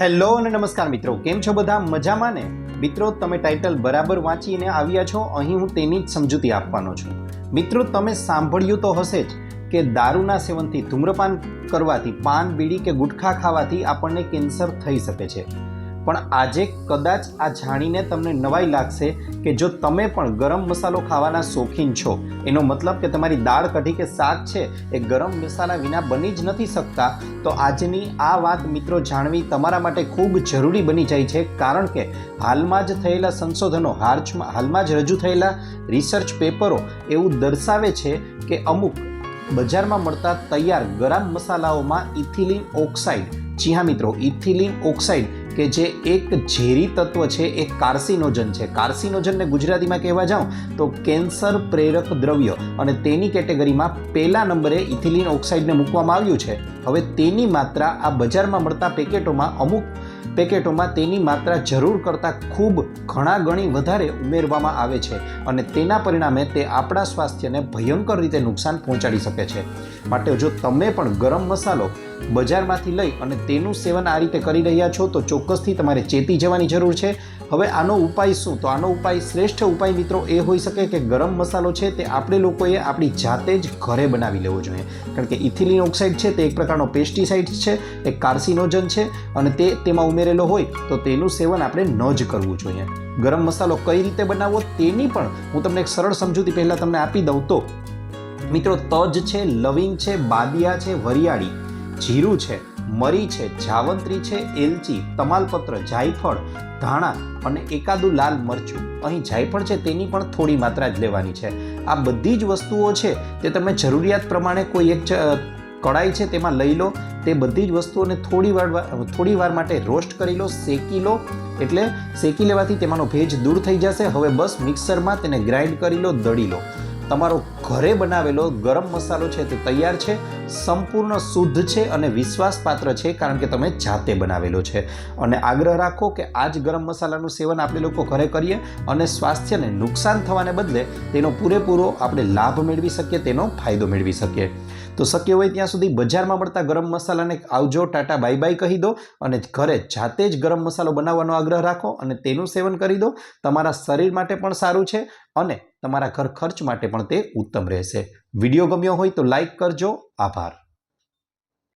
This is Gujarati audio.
હેલો અને નમસ્કાર મિત્રો, કેમ છો બધા? મજામાં ને? મિત્રો, તમે ટાઇટલ બરાબર વાંચીને આવ્યા છો, અહીં હું તેની જ સમજૂતી આપવાનો છું. મિત્રો, તમે સાંભળ્યું તો હશે જ કે દારૂના સેવનથી ધૂમ્રપાન કરવાથી, પાન, બીડી કે ગુટખા ખાવાથી આપણને કેન્સર થઈ શકે છે. પણ આજે કદાચ આ જાણીને તમને નવાઈ લાગશે કે જો તમે પણ ગરમ મસાલો ખાવાના શોખીન છો, એનો મતલબ કે તમારી દાળ કઢી કે શાક છે, એ ગરમ મસાલા વિના બની જ નથી શકતા, તો આજની આ વાત મિત્રો જાણવી તમારા માટે ખૂબ જરૂરી બની જાય છે, કારણ કે હાલમાં જ થયેલા સંશોધનો, હાર્ચમાં, હાલમાં જ રજૂ થયેલા રિસર્ચ પેપરો એવું દર્શાવે છે કે અમુક બજારમાં મળતા તૈયાર ગરમ મસાલાઓમાં ઇથિલિન ઓક્સાઇડ, જી હા મિત્રો, ઇથિલિન ઓક્સાઇડ કે જે એક ઝેરી તત્વ છે, એ કાર્સિનોજન છે. કાર્સિનોજનને ગુજરાતીમાં કહેવા જાઉં તો કેન્સર પ્રેરક દ્રવ્ય. અને તેની કેટેગરીમાં પહેલા નંબરે ઇથિલિન ઓક્સાઇડને મૂકવામાં આવ્યું છે. હવે તેની માત્રા આ બજારમાં મળતા પેકેટોમાં અમુક પેકેટોમાં તેની માત્રા જરૂર કરતાં ખૂબ ઘણા ગણી વધારે ઉમેરવામાં આવે છે. અને તેના પરિણામે તે આપણા સ્વાસ્થ્યને ભયંકર રીતે નુકસાન પહોંચાડી શકે છે. માટે જો તમે પણ ગરમ મસાલો બજારમાંથી લઈ અને તેનું સેવન આ રીતે કરી રહ્યા છો, તો ચોક્કસથી તમારે ચેતી જવાની જરૂર છે. હવે આનો ઉપાય શું? તો આનો ઉપાય શ્રેષ્ઠ ઉપાય મિત્રો એ હોઈ શકે કે ગરમ મસાલો છે તે આપણે લોકોએ આપણી જાતે જ ઘરે બનાવી લેવો જોઈએ. કારણ કે ઇથિલિન ઓક્સાઇડ છે તે એક પ્રકારનો પેસ્ટિસાઇડ છે, એક કાર્સિનોજન છે અને તે તેમાં ઉમેરેલો હોય તો તેનું સેવન આપણે ન જ કરવું જોઈએ. ગરમ મસાલો કઈ રીતે બનાવવો તેની પણ હું તમને એક સરળ સમજૂતી પહેલાં તમને આપી દઉં. તો મિત્રો તજ છે, લવિંગ છે, બાદિયા છે, વરિયાળી. જીરું છે, મરી છે, જાવંત્રી છે, એલચી, તમાલપત્ર, જાયફળ, ધાણા અને એકાદું લાલ મરચું. અહીં જાયફળ છે તેની પણ થોડી માત્રા જ લેવાની છે. આ બધી જ વસ્તુઓ છે તે તમે જરૂરિયાત પ્રમાણે કોઈ એક કડાઈ છે તેમાં લઈ લો. તે બધી જ વસ્તુઓને થોડી વાર થોડી વાર માટે રોસ્ટ કરી લો, શેકી લો. એટલે શેકી લેવાથી તેમાંનો ભેજ દૂર થઈ જશે. હવે બસ મિક્સરમાં તેને ગ્રાઇન્ડ કરી લો, દળી લો. તમારો ઘરે બનાવેલો ગરમ મસાલો છે તે તૈયાર છે. સંપૂર્ણ શુદ્ધ છે અને વિશ્વાસપાત્ર છે, કારણ કે તમે જાતે બનાવેલો છે. અને આગ્રહ રાખો કે આ જ ગરમ મસાલાનું સેવન આપણે લોકો ઘરે કરીએ અને સ્વાસ્થ્યને નુકસાન થવાને બદલે તેનો પૂરેપૂરો આપણે લાભ મેળવી શકીએ, તેનો ફાયદો મેળવી શકીએ. તો શક્ય હોય ત્યાં સુધી બજારમાં મળતા ગરમ મસાલાને આવજો, ટાટા, બાય બાય કહી દો અને ઘરે જાતે જ ગરમ મસાલો બનાવવાનો આગ્રહ રાખો અને તેનું સેવન કરી દો. તમારા શરીર માટે પણ સારું છે અને તમારા ઘર ખર્ચ માટે પણ તે ઉત્તમ રહેશે. વીડિયો ગમ્યો હોય તો લાઈક કરજો. આભાર.